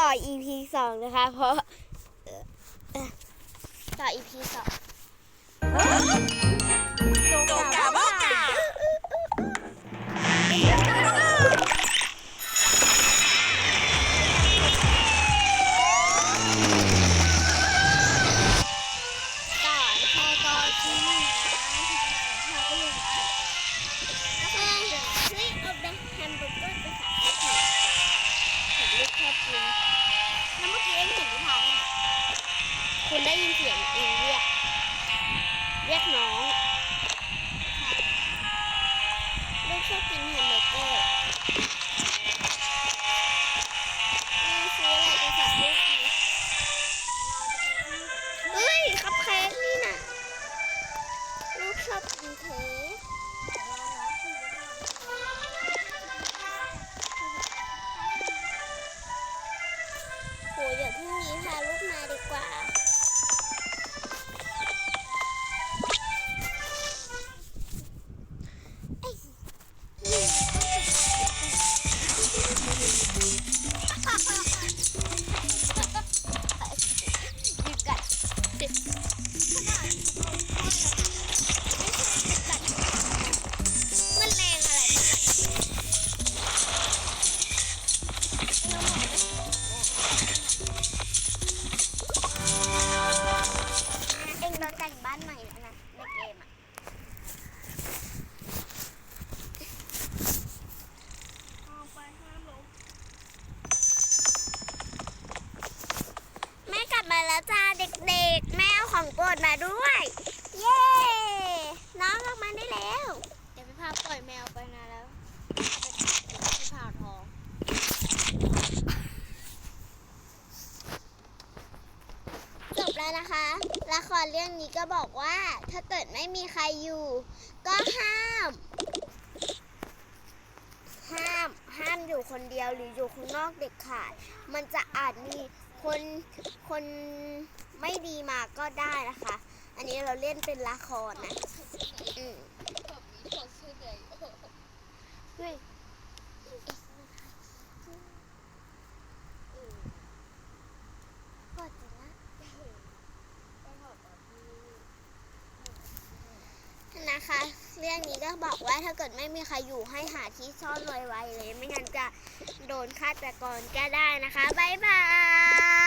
ต่อ EP สองนะคะ เพราะต่อ EP สองโกกาบอกกาก่อนพอตอนที่หนึ่งนะพอก็ยังอ่านต่อแล้วก็เฮ้ยเอาแบงค์แฮมเบอร์เกอร์ไปฝากลูกหน่อยผมลูกชอบกิน คุณได้ยินเสียงเองเรียก เรียกน้องลูกชอบกินแฮมเบอร์เกอร์นี่ซื้ออะไรไปฝากลูกดีเฮ้ยคัพเค้กนี่นะลูกชอบกินเค้ก แล้วจ้าเด็กๆ แม่เอาของโปรดมาด้วย เย้ น้องออกมาได้แล้ว เดี๋ยวพี่พาปล่อยแมวไปนะแล้วพี่พาทอง จบแล้วนะคะ ละครเรื่องนี้ก็บอกว่า ถ้าเกิดไม่มีใครอยู่ ก็ห้าม ห้าม ห้ามอยู่คนเดียวหรืออยู่ข้างนอกเด็ดขาด มันจะอาจมี คนคนไม่ดีมาก็ได้นะคะ อันนี้เราเล่นเป็นละครนะอืมเฮ้ยนะคะ เรื่องนี้ก็บอกว่าถ้าเกิดไม่มีใครอยู่ให้หาที่ซ่อนไวๆเลย ไม่งั้นจะโดนฆาตกรก็ได้นะคะ บ๊ายบาย